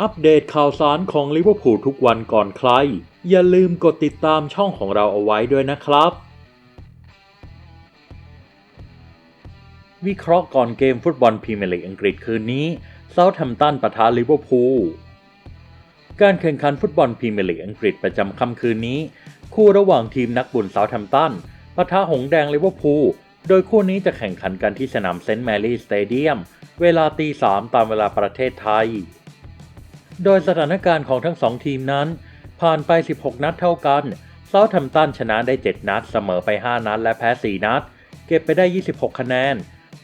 อัปเดตข่าวสารของลิเวอร์พูลทุกวันก่อนใคร อย่าลืมกดติดตามช่องของเราเอาไว้ด้วยนะครับ วิเคราะห์ก่อนเกมฟุตบอลพรีเมียร์ลีกอังกฤษคืนนี้เซาท์แฮมป์ตันปะทะลิเวอร์พูลการแข่งขันฟุตบอลพรีเมียร์ลีกอังกฤษประจำค่ำคืนนี้ คู่ระหว่างทีมนักบุญเซาท์แฮมป์ตันปะทะหงแดงลิเวอร์พูลโดยคู่นี้จะแข่งขันกันที่สนามเซนต์แมรี่สเตเดียมเวลาตีสามตามเวลาประเทศไทย โดยสถานการณ์ของทั้งสองทีมนั้น ผ่านไป 16 นัดเท่ากันเซาท์แฮมตันชนะได้ 7 นัด เสมอไป 5 นัด และแพ้ 4 นัด เก็บไปได้ 26 คะแนน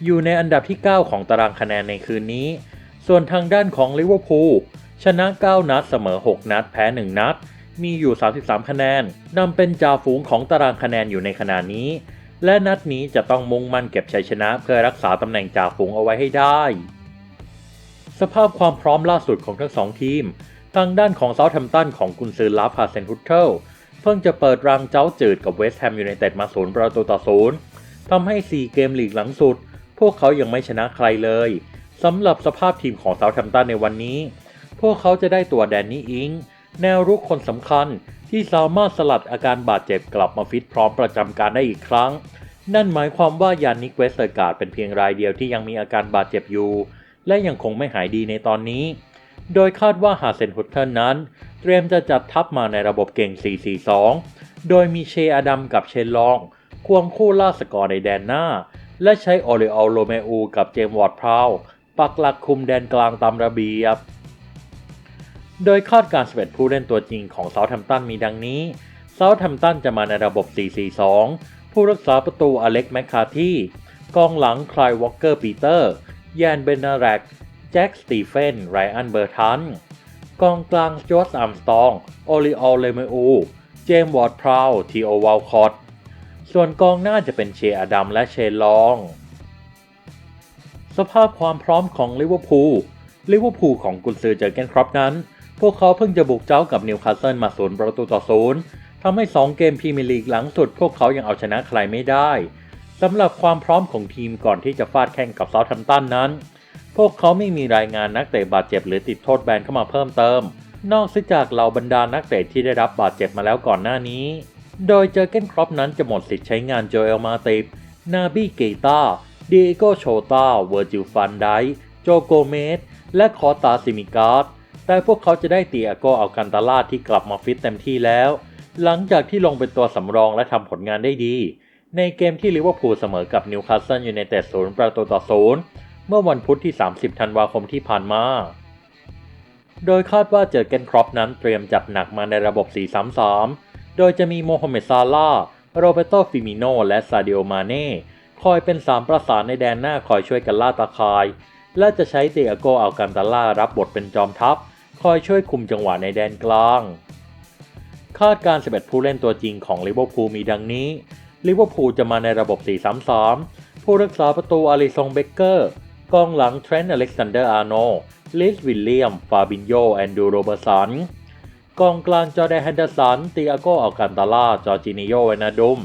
อยู่ในอันดับที่ 9 ของตารางคะแนนในคืนนี้ ส่วนทางด้านของลิเวอร์พูลชนะ 9 นัด เสมอ 6 นัด แพ้ 1 นัด มีอยู่ 33 คะแนนนำเป็นจ่าฝูงของตารางคะแนนอยู่ในขณะนี้ และนัดนี้จะต้องมุ่งมั่นเก็บชัยชนะเพื่อรักษาตำแหน่งจ่าฝูงเอาไว้ให้ได้ สภาพความพร้อมล่าสุดของทั้งสองทีม ทางด้านของเซาท์แฮมป์ตันของกุนซือลาฟาเซนฮุตเทลเพิ่งจะเปิดรังเจ้าจืดกับเวสต์แฮมยูไนเต็ดมาศูนย์ประตูต่อศูนย์ทำให้ 4 เกมลีกหลังสุด พวกเขายังไม่ชนะใครเลยสำหรับสภาพทีมของเซาท์แฮมป์ตันในวันนี้ พวกเขาจะได้ตัวแดนนี่อิง แนวรุกคนสำคัญที่สามารถสลัดอาการบาดเจ็บกลับมาฟิตพร้อมประจำการได้อีกครั้ง นั่นหมายความว่ายานิกเวสเตอร์การ์ดเป็นเพียงรายเดียวที่ยังมีอาการบาดเจ็บอยู่ และยังคงไม่หายดีในตอนนี้ โดยคาดว่าฮาเซนฮุตเทิลนั้น เตรียมจะจัดทัพมาในระบบเก่ง 4-4-2 โดยมีเชอดัมกับเชนลอง ควงคู่ล่าสกอร์ในแดนหน้า และใช้ออริออลโรเมอูกับเจมส์วอร์ดพราวปักหลักคุมแดนกลางตามระเบียบ โดยคาดการณ์11ผู้เล่นตัวจริงของเซาท์แฮมป์ตันมีดังนี้เซาท์แฮมป์ตันจะมาในระบบ 4-4-2 ผู้รักษาประตูอเล็กแมคคาที่กองหลังคลายวอลเกอร์ปีเตอร์ แยนเบนนาแรกแจ็คสตีเฟนไรอันเบอร์ทันกองกลางจอร์จอัมสตองโอลิออลเลเมอูเจมส์วอร์ดพราวทีโอวาลคอตส่วนกองหน้าจะเป็นเชอดัมและเชลอง สภาพความพร้อมของลิเวอร์พูลลิเวอร์พูลของกุนซือเจอเกนครอปนั้น พวกเขาเพิ่งจะบุกเจ้ากับนิวคาสเซิลมาศูนย์ประตูต่อศูนย์ทำให้ 2 เกมพรีเมียร์ลีกหลังสุด พวกเขายังเอาชนะใครไม่ได้ สำหรับความพร้อมของทีมก่อนที่จะฟาดแข่งกับเซาท์แฮมป์ตันนั้น พวกเขาไม่มีรายงานนักเตะบาดเจ็บหรือติดโทษแบนเข้ามาเพิ่มเติม นอกจากเหล่าบรรดานักเตะที่ได้รับบาดเจ็บมาแล้วก่อนหน้านี้ โดยเจอเกนครอปนั้นจะหมดสิทธิ์ใช้งานโจเอลมาติฟนาบีเกตาเดโกโชตาเวอร์จิลฟันไดโจโกเมสและคอตาซิมิการ์ดแต่พวกเขาจะได้เตียโกอัลกันตาลาที่กลับมาฟิตเต็มที่แล้ว หลังจากที่ลงเป็นตัวสำรองและทำผลงานได้ดี ในเกมที่ลิเวอร์พูลเสมอกับนิวคาสเซิลยูไนเต็ดศูนย์ประตูต่อศูนย์เมื่อวันพุธที่ 30 ธันวาคมที่ผ่านมา โดยคาดว่าเจอเกนครอปนั้นเตรียมจัดหนักมาในระบบ 4-3-3 โดยจะมีโมฮัมเหม็ดซาลาโรเบโตฟิมิโน และซาเดิโอมาเน่คอยเป็นสามประสานในแดนหน้าคอยช่วยกันล่าตาคาย และจะใช้เตียโกอัลกันตาล่ารับบทเป็นจอมทัพ คอยช่วยคุมจังหวะในแดนกลาง คาดการ 11 ผู้เล่นตัวจริงของลิเวอร์พูลมีดังนี้ ลิเวอร์พูลจะมาในระบบ 4-3-3 ผู้รักษาประตูอาริซงเบเกอร์กองหลังเทรนต์อเล็กซานเดอร์อาร์โนลิสวิลเลียม ฟาบินโย แอนดูโรเบอร์สัน กองกลางจอแดนแฮนเดอร์สันติอาโกอัลกันตาล่า จอร์จินิโยเวนาดุม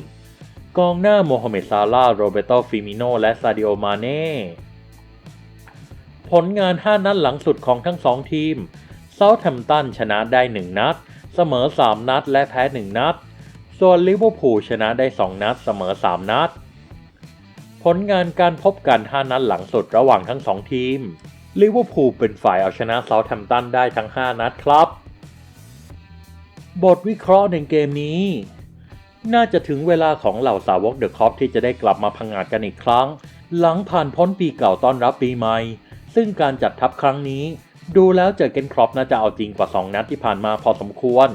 กองหน้าโมฮัมเหม็ดซาลาโรเบโตฟิมิโน และซาดิโอ มาเน่ ผลงาน 5 นัดหลังสุดของทั้ง 2 ทีม เซาท์แฮมป์ตันชนะได้ 1 นัด เสมอ 3 นัด และแพ้ 1 นัด ส่วนลิเวอร์พูลชนะได้ 2 นัดเสมอ 3 นัด ผลงานการพบกัน 5 นัดหลังสุดระหว่างทั้ง 2 ทีม ลิเวอร์พูลเป็นฝ่ายเอาชนะเซาท์แฮมป์ตันได้ทั้ง 5 นัดครับ บทวิเคราะห์ในเกมนี้ น่าจะถึงเวลาของเหล่าสาวกเดอะคอปที่จะได้กลับมาพังงาดกันอีกครั้ง หลังผ่านพ้นปีเก่าต้อนรับปีใหม่ ซึ่งการจัดทัพครั้งนี้ ดูแล้วเจอเกนครอปน่าจะเอาจริงกว่า 2 นัดที่ผ่านมาพอสมควร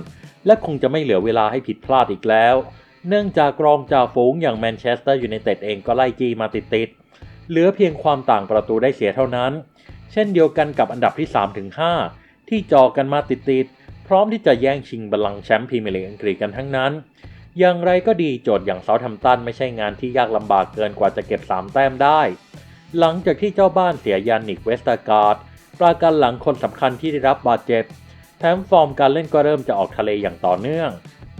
และคงจะไม่เหลือเวลาให้ผิดพลาดอีกแล้ว เนื่องจากกรองจ่าฝูงอย่างแมนเชสเตอร์ยูไนเต็ดเองก็ไล่จี้มาติดๆ เหลือเพียงความต่างประตูได้เสียเท่านั้น เช่นเดียวกันกับอันดับที่ 3-5 ที่จอกันมาติดๆ พร้อมที่จะแย่งชิงบัลลังก์แชมป์พรีเมียร์ลีกอังกฤษกันทั้งนั้น อย่างไรก็ดีโจทย์อย่างเซาท์แฮมป์ตันไม่ใช่งานที่ยากลำบากเกินกว่าจะเก็บ 3 แต้มได้ หลังจากที่เจ้าบ้านเสียยานิกเวสตาการ์ดปราการหลังคนสำคัญที่ได้รับบาดเจ็บ แถมฟอร์มการเล่นก็เริ่มจะออกทะเลอย่างต่อเนื่อง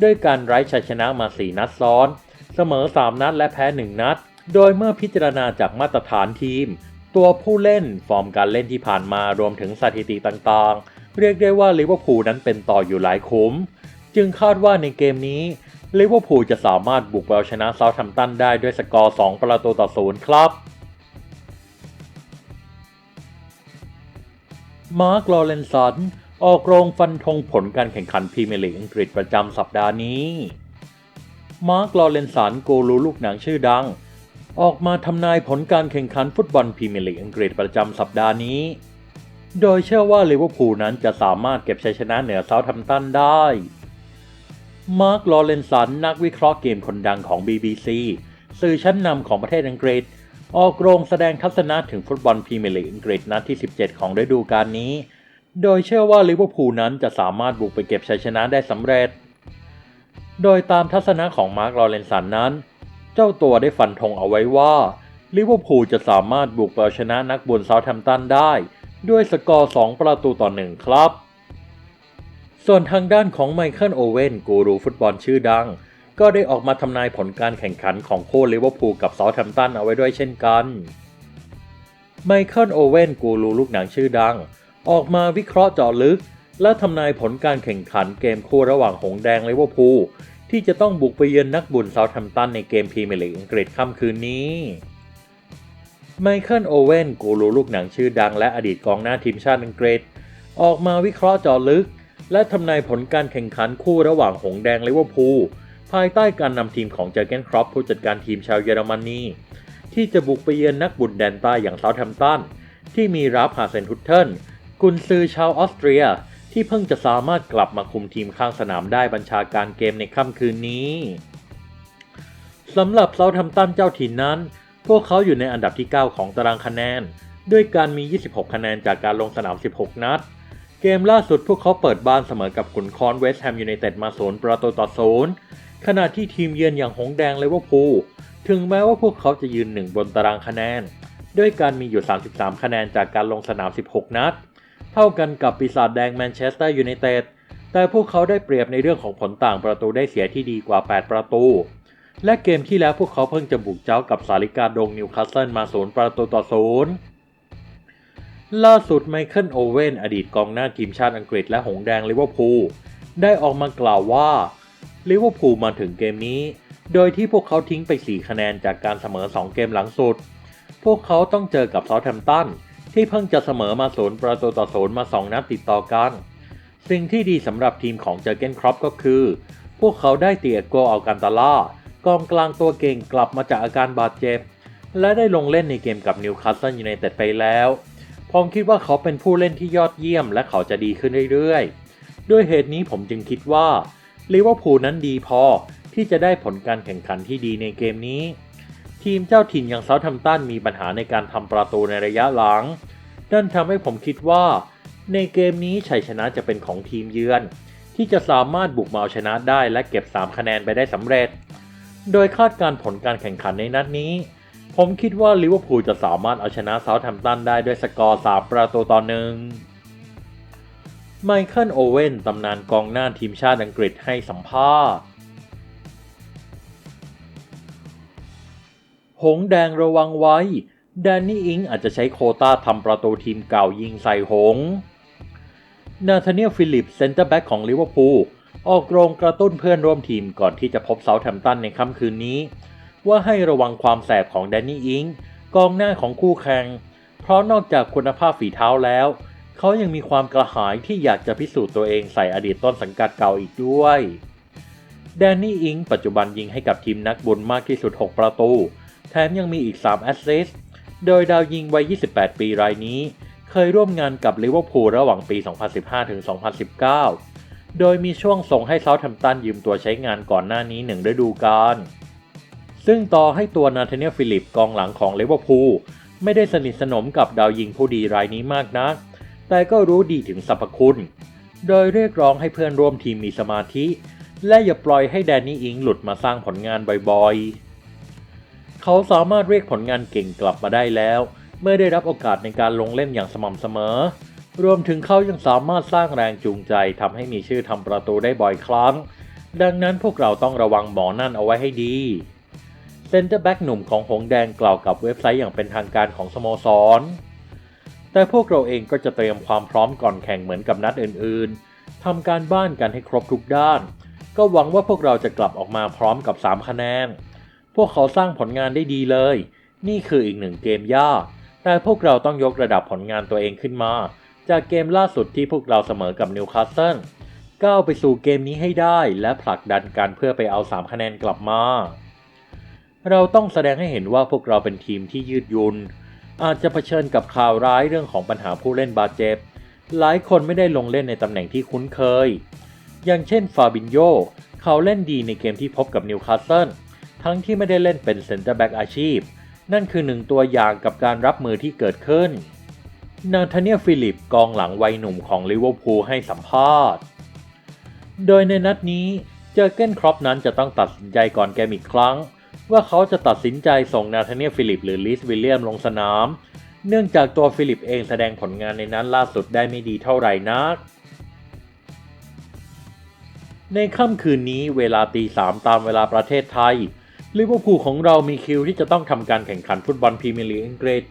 ด้วยการไร้ชัยชนะมา 4 นัดซ้อน เสมอ 3 นัดและแพ้ 1 นัด โดยเมื่อพิจารณาจากมาตรฐานทีม ตัวผู้เล่นฟอร์มการเล่นที่ผ่านมารวมถึงสถิติต่างๆ เรียกได้ว่าลิเวอร์พูลนั้นเป็นต่ออยู่หลายคุ้ม จึงคาดว่าในเกมนี้ลิเวอร์พูลจะสามารถบุกไปเอาชนะเซาท์แฮมป์ตันได้ด้วยสกอร์ 2 ประตูต่อศูนย์ครับมาร์คลอเรนสัน ออกโรงฟันธงผลการแข่งขันพรีเมียร์ลีกอังกฤษประจำสัปดาห์นี้ มาร์คลอเรนสันกูรูลูกหนังชื่อดัง ออกมาทำนายผลการแข่งขันฟุตบอลพรีเมียร์ลีกอังกฤษประจำสัปดาห์นี้ โดยเชื่อว่าลิเวอร์พูลนั้นจะสามารถเก็บชัยชนะเหนือเซาท์แฮมป์ตันได้ มาร์คลอเรนสันนักวิเคราะห์เกมคนดังของ BBC สื่อชั้นนำของประเทศอังกฤษ ออกโรงแสดงทัศนะถึงฟุตบอลพรีเมียร์ลีกอังกฤษนัดที่ 17 ของฤดูกาลนี้ โดยเชื่อว่าลิเวอร์พูลนั้นจะสามารถบุกไปเก็บชัยชนะได้สำเร็จ โดยตามทัศนะของมาร์คลอเรนสันนั้น เจ้าตัวได้ฟันธงเอาไว้ว่าลิเวอร์พูลจะสามารถบุกไปเอาชนะนักบุญเซาท์แฮมตันได้ ด้วยสกอร์ 2 ประตูต่อ 1 ครับ ส่วนทางด้านของไมเคิลโอเว่นกูรูฟุตบอลชื่อดัง ก็ได้ออกมาทำนายผลการแข่งขันของโค้ชลิเวอร์พูลกับเซาท์แฮมตันเอาไว้ด้วยเช่นกันไมเคิลโอเว่นกูรูลูกหนังชื่อดัง ออกมาวิเคราะห์เจาะลึก และทำนายผลการแข่งขันเกมคู่ระหว่างหงแดงลิเวอร์พูลที่จะต้องบุกไปเยือนนักบุญเซาท์แฮมตันในเกมพรีเมียร์ลีกอังกฤษค่ำคืนนี้ไมเคิลโอเว่นกูรูลูกหนังชื่อดังและอดีตกองหน้าทีมชาติอังกฤษ ออกมาวิเคราะห์เจาะลึก และทำนายผลการแข่งขันคู่ระหว่างหงแดงลิเวอร์พูลภายใต้การนำทีมของเจอร์เกนครอปผู้จัดการทีมชาวเยอรมนีที่จะบุกไปเยือนนักบุญแดนใต้อย่างเซาท์แฮมป์ตันที่มีราฟฮาเซนฮุตเทิล กุนซือชาวออสเตรีย ที่เพิ่งจะสามารถกลับมาคุมทีมข้างสนามได้บัญชาการเกมในค่ำคืนนี้สำหรับเซาท์แฮมตันเจ้าถิ่นนั้น พวกเขาอยู่ในอันดับที่ 9 ของตารางคะแนน ด้วยการมี 26 คะแนนจากการลงสนาม 16 นัด เกมล่าสุดพวกเขาเปิดบ้านเสมอกับขุนคอนเวสต์แฮมยูไนเต็ดมาศูนย์ประตูต่อศูนย์ขณะที่ทีมเยือนอย่างหงแดงเลเวอร์พูลถึงแม้ว่าพวกเขาจะยืนหนึ่งบนตารางคะแนน ด้วยการมีอยู่ 33 คะแนนจากการลงสนาม 16 นัด ท่ากันกับปีศาจแดงแมนเชสเตอร์ยูไนเต็ด แต่พวกเขาได้เปรียบในเรื่องของผลต่างประตูได้เสียที่ดีกว่า 8 ประตู และเกมที่แล้วพวกเขาเพิ่งจะบุกเจ้ากับสาริกาดงนิวคาสเซิลมาศูนย์ประตูต่อศูนย์ล่าสุดไมเคิลโอเว่นอดีตกองหน้าทีมชาติอังกฤษและหงแดงลิเวอร์พูลได้ออกมากล่าวว่าลิเวอร์พูลมาถึงเกมนี้ โดยที่พวกเขาทิ้งไป 4 คะแนนจากการเสมอ 2 เกมหลังสุด พวกเขาต้องเจอกับเซาท์แฮมป์ตัน ที่เพิ่งจะเสมอมาศูนย์ประตูต่อศูนย์มา 2 นัดติดต่อกัน สิ่งที่ดีสำหรับทีมของเจอเกนครอปก็คือ พวกเขาได้เตียโกอัลกันตาล่ากองกลางตัวเก่งกลับมาจากอาการบาดเจ็บ และได้ลงเล่นในเกมกับนิวคาสเซิลยูไนเต็ดไปแล้วผมคิดว่าเขาเป็นผู้เล่นที่ยอดเยี่ยมและเขาจะดีขึ้นเรื่อยๆ ด้วยเหตุนี้ผมจึงคิดว่าลิเวอร์พูลนั้นดีพอที่จะได้ผลการแข่งขันที่ดีในเกมนี้ ทีมเจ้าถิ่นอย่างเซาท์แฮมป์ตันมีปัญหาในการทำประตูในระยะหลัง นั่นทำให้ผมคิดว่า ในเกมนี้ชัยชนะจะเป็นของทีมเยือน ที่จะสามารถบุกมาเอาชนะได้และเก็บ 3 คะแนนไปได้สำเร็จ โดยคาดการผลการแข่งขันในนัดนี้ ผมคิดว่าลิเวอร์พูลจะสามารถเอาชนะเซาท์แฮมป์ตันได้ด้วยสกอร์ 3 ประตูต่อหนึ่งไมเคิลโอเว่นตำนานกองหน้าทีมชาติอังกฤษให้สัมภาษณ์ หงแดงระวังไว้ แดนนี่อิงอาจจะใช้โคต้าทำประตูทีมเก่ายิงใส่หง นาธาเนียลฟิลิปเซนเตอร์แบ็กของลิเวอร์พูลออกโรงกระตุ้นเพื่อนร่วมทีมก่อนที่จะพบเซาท์แฮมป์ตันในค่ำคืนนี้ ว่าให้ระวังความแสบของแดนนี่อิงกองหน้าของคู่แข่ง เพราะนอกจากคุณภาพฝีเท้าแล้ว เขายังมีความกระหายที่อยากจะพิสูจน์ตัวเองใส่อดีตต้นสังกัดเก่าอีกด้วยแดนนี่อิงปัจจุบันยิงให้กับทีมนักบุญมากที่สุด 6 ประตู แถมยังมีอีก 3 แอสซิสต์ โดยดาวยิงวัย 28 ปีรายนี้ เคยร่วมงานกับลิเวอร์พูลระหว่างปี 2015 ถึง 2019 โดยมีช่วงส่งให้เซาท์แฮมป์ตันยืมตัวใช้งานก่อนหน้านี้หนึ่งฤดูกาล ซึ่งต่อให้ตัวนาธาเนียลฟิลิปกองหลังของลิเวอร์พูลไม่ได้สนิทสนมกับดาวยิงผู้ดีรายนี้มากนัก แต่ก็รู้ดีถึงสรรพคุณ โดยเรียกร้องให้เพื่อนร่วมทีมมีสมาธิ และอย่าปล่อยให้แดนนี่อิงหลุดมาสร้างผลงานบ่อยๆ เขาสามารถเรียกผลงานเก่งกลับมาได้แล้ว เมื่อได้รับโอกาสในการลงเล่นอย่างสม่ำเสมอ รวมถึงเขายังสามารถสร้างแรงจูงใจทำให้มีชื่อทำประตูได้บ่อยครั้ง ดังนั้นพวกเราต้องระวังหมอนั่นเอาไว้ให้ดีเซนเตอร์แบ็กหนุ่มของหงแดงกล่าวกับเว็บไซต์อย่างเป็นทางการของสโมสร แต่พวกเราเองก็จะเตรียมความพร้อมก่อนแข่งเหมือนกับนัดอื่นๆทำการบ้านกันให้ครบทุกด้าน ก็หวังว่าพวกเราจะกลับออกมาพร้อมกับ 3 คะแนน พวกเขาสร้างผลงานได้ดีเลย นี่คืออีกหนึ่งเกมยาก แต่พวกเราต้องยกระดับผลงานตัวเองขึ้นมา จากเกมล่าสุดที่พวกเราเสมอกับนิวคาสเซิลก้าวไปสู่เกมนี้ให้ได้และผลักดันกันเพื่อไปเอา 3 คะแนนกลับมา เราต้องแสดงให้เห็นว่าพวกเราเป็นทีมที่ยืดหยุน อาจจะเผชิญกับข่าวร้ายเรื่องของปัญหาผู้เล่นบาดเจ็บ หลายคนไม่ได้ลงเล่นในตำแหน่งที่คุ้นเคย อย่างเช่นฟาบินโยเขาเล่นดีในเกมที่พบกับนิวคาสเซิล ทั้งที่ไม่ได้เล่นเป็นเซนเตอร์แบ็กอาชีพ นั่นคือหนึ่งตัวอย่างกับการรับมือที่เกิดขึ้นนาธาเนียฟิลิปกองหลังวัยหนุ่มของลิเวอร์พูลให้สัมภาษณ์ โดยในนัดนี้เจอเก้นครอปนั้นจะต้องตัดสินใจก่อนเกมอีกครั้ง ว่าเขาจะตัดสินใจส่งนาธาเนียฟิลิปหรือลิสวิลเลียมลงสนาม เนื่องจากตัวฟิลิปเองแสดงผลงานในนั้นล่าสุดได้ไม่ดีเท่าไหร่นัก ในค่ำคืนนี้เวลาตีสามตามเวลาประเทศไทย ลิเวอร์พูลของเรามีคิวที่จะต้องทำการแข่งขันฟุตบอลพรีเมียร์ลีกอังกฤษ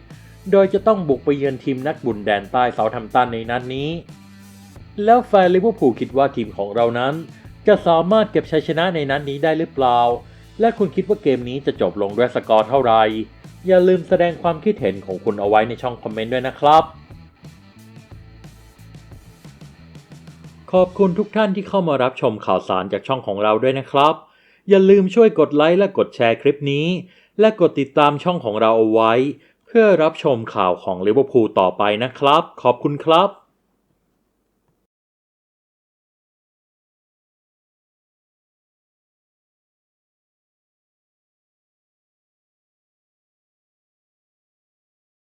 โดยจะต้องบุกไปเยือนทีมนักบุญแดนใต้เซาท์แฮมตันในนัดนี้ แล้วแฟนลิเวอร์พูลคิดว่าทีมของเรานั้น จะสามารถเก็บชัยชนะในนัดนี้ได้หรือเปล่า และคุณคิดว่าเกมนี้จะจบลงด้วยสกอร์เท่าไหร่ อย่าลืมแสดงความคิดเห็นของคุณเอาไว้ในช่องคอมเมนต์ด้วยนะครับ ขอบคุณทุกท่านที่เข้ามารับชมข่าวสารจากช่องของเราด้วยนะครับ อย่าลืมช่วยกดไลค์และกดแชร์คลิปนี้ และกดติดตามช่องของเราเอาไว้ เพื่อรับชมข่าวของลิเวอร์พูลต่อไปนะครับ ขอบคุณครับ